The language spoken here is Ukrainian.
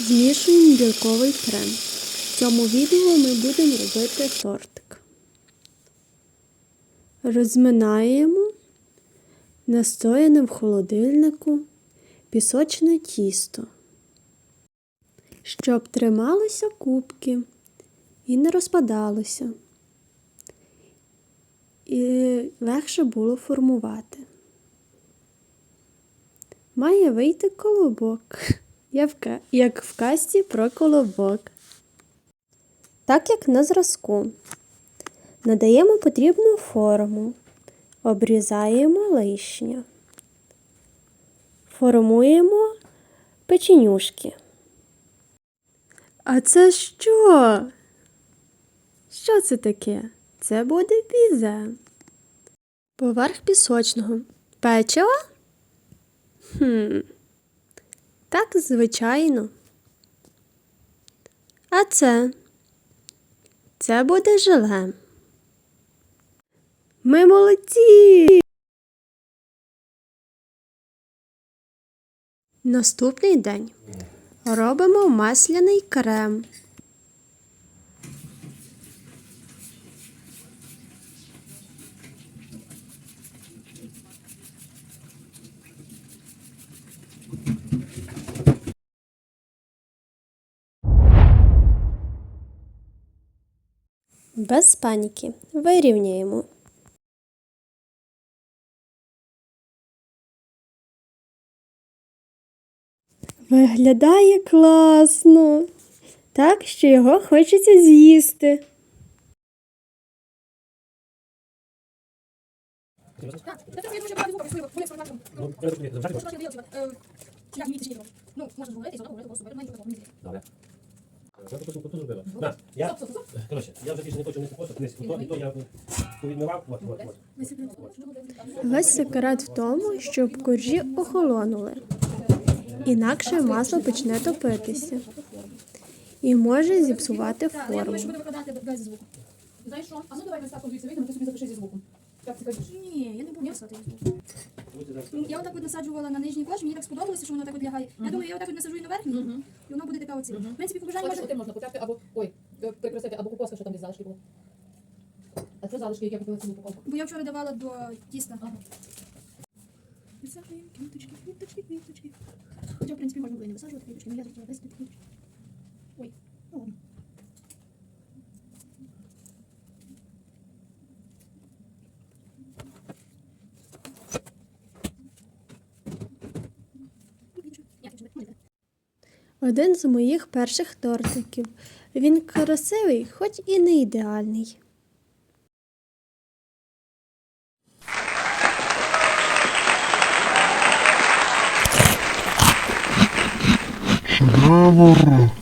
Змішуємо білковий крем. В цьому відео ми будемо робити тортик. Розминаємо настояне в холодильнику пісочне тісто, щоб трималися кубки і не розпадалося. І легше було формувати. Має вийти колобок, як в як в касті про колобок. Так як на зразку. Надаємо потрібну форму, обрізаємо лишнє, формуємо печенюшки. А це що? Що це таке? Це буде пізе. Поверх пісочного. Печиво? Хм. Так, звичайно. А це? Це буде желе. Ми молодці. Наступний день. Робимо масляний крем. Без паніки. Вирівняємо. Виглядає класно. Так, що його хочеться з'їсти. Ну, можна зговорити, і зробити просто маленьку таку Я таку штуку зробила. На, я, коротше, я вже більше не хочу нести посуд, нести то, і то я повідмивав, от, от, от. Весь секрет в тому, щоб коржі охолонули. Інакше масло почне топитися і може зіпсувати форму. Знаєш що? А ну давай ми з собі запиши зі звуком. Як ти кажеш? Ні, я не буду писати зі звуком. Я отак от насаджувала на нижній кожі, мені так сподобалося, що воно так от лягає. Я думаю, я отак от насаджу і на верхній, і воно буде така оці. В принципі, побажання Бачиш, може... можна потерти або ой, е, прикрасити, або кукоска, що там десь залишки було. А це залишки, які я купила цілу упаковку. Бо я вчора давала до тіста. Висаджуємо квіточки, квіточки, квіточки. Хоча, в принципі, можна було і не висаджувати квіточки, але я захотіла висадити квіточки. Ой, ну ладно. Ні, квіточки, ні, ні. Один з моїх перших тортиків. Він красивий, хоч і не ідеальний. Шедевр.